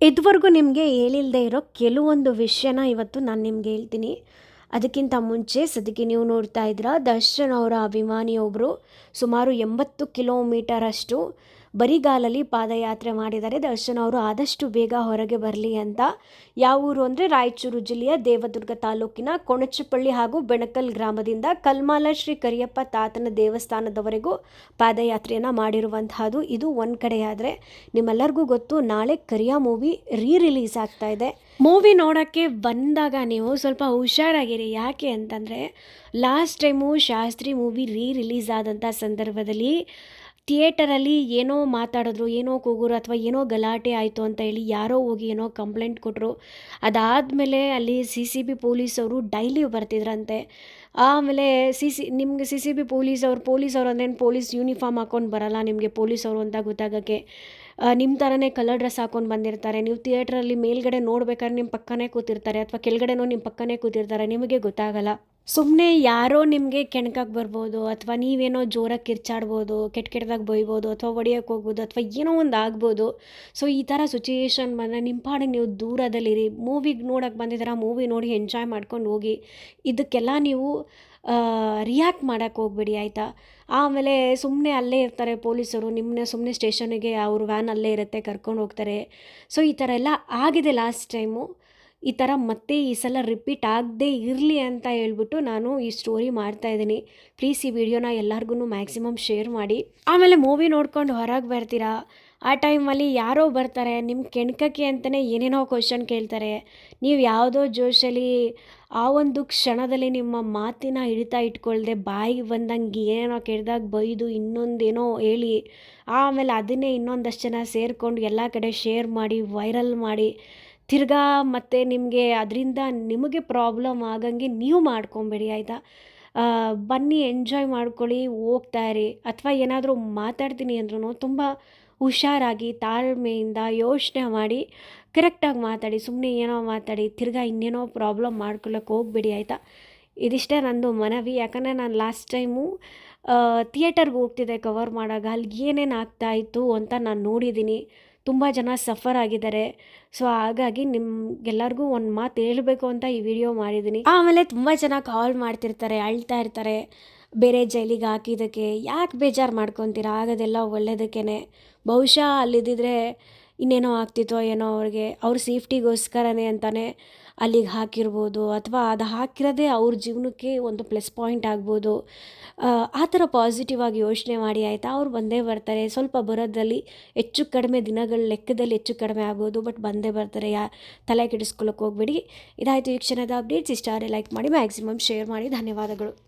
ಇದುವರೆಗೂ ನಿಮಗೆ ಹೇಳಿಲ್ಲದೆ ಇರೋ ಕೆಲವೊಂದು ವಿಷಯನ ಇವತ್ತು ನಾನು ನಿಮಗೆ ಹೇಳ್ತೀನಿ. ಅದಕ್ಕಿಂತ ಮುಂಚೆ ಸದ್ಯಕ್ಕೆ ನೀವು ನೋಡ್ತಾ ಇದ್ರ ದರ್ಶನ್ ಅವರ ಅಭಿಮಾನಿಯೊಬ್ಬರು ಸುಮಾರು ಎಂಬತ್ತು ಕಿಲೋಮೀಟರಷ್ಟು ಬರಿಗಾಲಲ್ಲಿ ಪಾದಯಾತ್ರೆ ಮಾಡಿದ್ದಾರೆ ದರ್ಶನ್ ಅವರು ಆದಷ್ಟು ಬೇಗ ಹೊರಗೆ ಬರಲಿ ಅಂತ. ಯಾವ ಊರು ಅಂದರೆ ರಾಯಚೂರು ಜಿಲ್ಲೆಯ ದೇವದುರ್ಗ ತಾಲೂಕಿನ ಕೊಣಚಪಳ್ಳಿ ಹಾಗೂ ಬೆಣಕಲ್ ಗ್ರಾಮದಿಂದ ಕಲ್ಮಾಲ ಶ್ರೀ ಕರಿಯಪ್ಪ ತಾತನ ದೇವಸ್ಥಾನದವರೆಗೂ ಪಾದಯಾತ್ರೆಯನ್ನು ಮಾಡಿರುವಂತಹದ್ದು ಇದು ಒಂದು ಕಡೆಯಾದರೆ ನಿಮ್ಮೆಲ್ಲರಿಗೂ ಗೊತ್ತು, ನಾಳೆ ಕರಿಯ ಮೂವಿ ರೀ ರಿಲೀಸ್ ಆಗ್ತಾ ಇದೆ. ಮೂವಿ ನೋಡೋಕ್ಕೆ ಬಂದಾಗ ನೀವು ಸ್ವಲ್ಪ ಹುಷಾರಾಗಿರಿ. ಯಾಕೆ ಅಂತಂದರೆ last time Shastri movie re release ಆದಂಥ ಸಂದರ್ಭದಲ್ಲಿ ಥಿಯೇಟರಲ್ಲಿ ಏನೋ ಮಾತಾಡಿದ್ರು, ಏನೋ ಕೂಗುರು ಅಥವಾ ಏನೋ ಗಲಾಟೆ ಆಯಿತು ಅಂತ ಹೇಳಿ ಯಾರೋ ಹೋಗಿ ಏನೋ ಕಂಪ್ಲೇಂಟ್ ಕೊಟ್ಟರು ಅದಾದಮೇಲೆ ಅಲ್ಲಿ ಸಿ ಸಿ ಬಿ ಪೊಲೀಸವರು ಡೈಲಿ ಬರ್ತಿದ್ರಂತೆ. ಆಮೇಲೆ ಸಿ ಸಿ, ನಿಮಗೆ ಸಿ ಸಿ ಬಿ ಪೊಲೀಸ್ ಅವ್ರು ಪೊಲೀಸ್ ಅವ್ರು ಅಂದ್ರೇನು ಪೊಲೀಸ್ ಯೂನಿಫಾರ್ಮ್ ಹಾಕೊಂಡು ಬರಲ್ಲ ನಿಮಗೆ ಪೊಲೀಸ್ ಅವರು ಅಂತ ಗೊತ್ತಾಗೋಕ್ಕೆ. ನಿಮ್ಮ ಥರನೇ ಕಲರ್ ಡ್ರೆಸ್ ಹಾಕೊಂಡು ಬಂದಿರ್ತಾರೆ. ನೀವು ಥಿಯೇಟ್ರಲ್ಲಿ ಮೇಲ್ಗಡೆ ನೋಡ್ಬೇಕಾದ್ರೆ ನಿಮ್ಮ ಪಕ್ಕನೇ ಕೂತಿರ್ತಾರೆ ಅಥವಾ ಕೆಳಗಡೆನೋ ನಿಮ್ಮ ಪಕ್ಕನೇ ಕೂತಿರ್ತಾರೆ, ನಿಮಗೆ ಗೊತ್ತಾಗಲ್ಲ. ಸುಮ್ಮನೆ ಯಾರೋ ನಿಮಗೆ ಕೆಣಕಕ್ಕೆ ಬರ್ಬೋದು ಅಥವಾ ನೀವೇನೋ ಜೋರಾಗಿ ಕಿರ್ಚಾಡ್ಬೋದು ಕೆಟ್ಟ ಕೆಟ್ಟದಾಗಿ ಬೈಬೋದು ಅಥವಾ ಹೊಡಿಯೋಕ್ಕೆ ಹೋಗ್ಬೋದು ಅಥವಾ ಏನೋ ಒಂದು ಆಗ್ಬೋದು. ಸೊ, ಈ ಥರ ಸಿಚುಯೇಷನ್ ಬಂದರೆ ನಿಮ್ಮ ಪಾಡಿಗೆ ನೀವು ದೂರದಲ್ಲಿರಿ. ಮೂವಿಗೆ ನೋಡೋಕ್ಕೆ ಬಂದಿದ್ದೀರ ಮೂವಿ ನೋಡಿ ಎಂಜಾಯ್ ಮಾಡ್ಕೊಂಡು ಹೋಗಿ. ಇದಕ್ಕೆಲ್ಲ ನೀವು ರಿಯಾಕ್ಟ್ ಮಾಡೋಕ್ಕೆ ಹೋಗ್ಬೇಡಿ, ಆಯಿತಾ? ಆಮೇಲೆ ಸುಮ್ಮನೆ ಅಲ್ಲೇ ಇರ್ತಾರೆ ಪೊಲೀಸರು ನಿಮ್ಮನ್ನ ಸುಮ್ಮನೆ ಸ್ಟೇಷನಿಗೆ ಅವ್ರ ವ್ಯಾನ್ ಅಲ್ಲೇ ಇರುತ್ತೆ ಕರ್ಕೊಂಡು ಹೋಗ್ತಾರೆ. ಸೊ ಈ ಥರ ಎಲ್ಲ ಆಗಿದೆ ಲಾಸ್ಟ್ ಟೈಮು ಈ ಥರ ಮತ್ತೆ ಈ ಸಲ ರಿಪೀಟ್ ಆಗದೇ ಇರಲಿ ಅಂತ ಹೇಳ್ಬಿಟ್ಟು ನಾನು ಈ ಸ್ಟೋರಿ ಮಾಡ್ತಾ ಇದ್ದೀನಿ. ಪ್ಲೀಸ್ ಈ ವಿಡಿಯೋನ ಎಲ್ಲರಿಗೂ ಮ್ಯಾಕ್ಸಿಮಮ್ ಶೇರ್ ಮಾಡಿ. ಆಮೇಲೆ ಮೂವಿ ನೋಡ್ಕೊಂಡು ಹೊರಗೆ ಬರ್ತೀರಾ? ಆ ಟೈಮಲ್ಲಿ ಯಾರೋ ಬರ್ತಾರೆ ನಿಮ್ಮ ಕೆಣ್ಕಕ್ಕೆ ಅಂತಲೇ ಏನೇನೋ ಕ್ವಶನ್ ಕೇಳ್ತಾರೆ. ನೀವು ಯಾವುದೋ ಜೋಶಲ್ಲಿ ಆ ಒಂದು ಕ್ಷಣದಲ್ಲಿ ನಿಮ್ಮ ಮಾತಿನ ಹಿಡಿತಾ ಇಟ್ಕೊಳ್ದೆ ಬಾಯಿಗೆ ಬಂದಂಗೆ ಏನೇನೋ ಕೇಳಿದಾಗ ಬೈದು ಇನ್ನೊಂದೇನೋ ಹೇಳಿ, ಆಮೇಲೆ ಅದನ್ನೇ ಇನ್ನೊಂದಷ್ಟು ಜನ ಸೇರಿಕೊಂಡು ಎಲ್ಲ ಕಡೆ ಶೇರ್ ಮಾಡಿ ವೈರಲ್ ಮಾಡಿ ತಿರ್ಗಾ ಮತ್ತು ನಿಮಗೆ ಅದರಿಂದ ನಿಮಗೆ ಪ್ರಾಬ್ಲಮ್ ಆಗಂಗೆ ನೀವು ಮಾಡ್ಕೊಬೇಡಿ, ಆಯಿತಾ? ಬನ್ನಿ ಎಂಜಾಯ್ ಮಾಡ್ಕೊಳ್ಳಿ, ಹೋಗ್ತಾ ಇರಿ. ಅಥವಾ ಏನಾದರೂ ಮಾತಾಡ್ತೀನಿ ಅಂದ್ರೂ ತುಂಬ ಹುಷಾರಾಗಿ, ತಾಳ್ಮೆಯಿಂದ ಯೋಚನೆ ಮಾಡಿ ಕರೆಕ್ಟಾಗಿ ಮಾತಾಡಿ ಸುಮ್ಮನೆ ಏನೋ ಮಾತಾಡಿ, ತಿರ್ಗಾ ಇನ್ನೇನೋ ಪ್ರಾಬ್ಲಮ್ ಮಾಡ್ಕೊಳ್ಳೋಕೆ ಹೋಗ್ಬೇಡಿ, ಆಯಿತಾ? ಇದಿಷ್ಟೇ ನಂದು ಮನವಿ. ಯಾಕಂದರೆ ನಾನು ಲಾಸ್ಟ್ ಟೈಮು ಥಿಯೇಟರ್ಗೆ ಹೋಗ್ತಿದ್ದೆ ಕವರ್ ಮಾಡಾಗ. ಅಲ್ಲಿ ಏನೇನು ಆಗ್ತಾಯಿತ್ತು ಅಂತ ನಾನು ನೋಡಿದ್ದೀನಿ ತುಂಬ ಜನ ಸಫರ್ ಆಗಿದ್ದಾರೆ. ಸೊ ಹಾಗಾಗಿ ನಿಮ್ಗೆಲ್ಲರಿಗೂ ಒಂದು ಮಾತು ಹೇಳಬೇಕು ಅಂತ ಈ ವಿಡಿಯೋ ಮಾಡಿದ್ದೀನಿ. ಆಮೇಲೆ ತುಂಬ ಜನ ಕಾಲ್ ಮಾಡ್ತಿರ್ತಾರೆ, ಅಳ್ತಾ ಇರ್ತಾರೆ. ಬೇರೆ ಜೈಲಿಗೆ ಹಾಕಿದ್ದಕ್ಕೆ. ಯಾಕೆ ಬೇಜಾರು ಮಾಡ್ಕೊತೀರಾ? ಆಗೋದೆಲ್ಲ ಒಳ್ಳೆಯದಕ್ಕೇ ಬಹುಶಃ ಅಲ್ಲಿದ್ದಿದ್ರೆ ಇನ್ನೇನೋ ಆಗ್ತಿತ್ತೋ ಏನೋ ಅವ್ರಿಗೆ, ಅವ್ರ ಸೇಫ್ಟಿಗೋಸ್ಕರನೇ ಅಂತಲೇ ಅಲ್ಲಿಗೆ ಹಾಕಿರ್ಬೋದು ಅಥವಾ ಅದು ಹಾಕಿರೋದೇ ಅವ್ರ ಜೀವನಕ್ಕೆ ಒಂದು ಪ್ಲಸ್ ಪಾಯಿಂಟ್ ಆಗ್ಬೋದು. ಆ ಥರ ಪಾಸಿಟಿವ್ ಆಗಿ ಯೋಚನೆ ಮಾಡಿ ಆಯಿತಾ? ಅವ್ರು ಬಂದೇ ಬರ್ತಾರೆ. ಸ್ವಲ್ಪ ಬರೋದ್ರಲ್ಲಿ ಹೆಚ್ಚು ಕಡಿಮೆ ದಿನಗಳ ಲೆಕ್ಕದಲ್ಲಿ ಹೆಚ್ಚು ಕಡಿಮೆ ಆಗ್ಬೋದು ಬಟ್ ಬಂದೇ ಬರ್ತಾರೆ. ಯಾ, ತಲೆ ಕೆಡಿಸ್ಕೊಳ್ಳೋಕೆ ಹೋಗ್ಬೇಡಿ. ಇದಾಯಿತು ಈ ಕ್ಷಣದ ಅಪ್ಡೇಟ್ಸ್ ಇಷ್ಟ ಲೈಕ್ ಮಾಡಿ ಮ್ಯಾಕ್ಸಿಮಮ್ ಶೇರ್ ಮಾಡಿ. ಧನ್ಯವಾದಗಳು.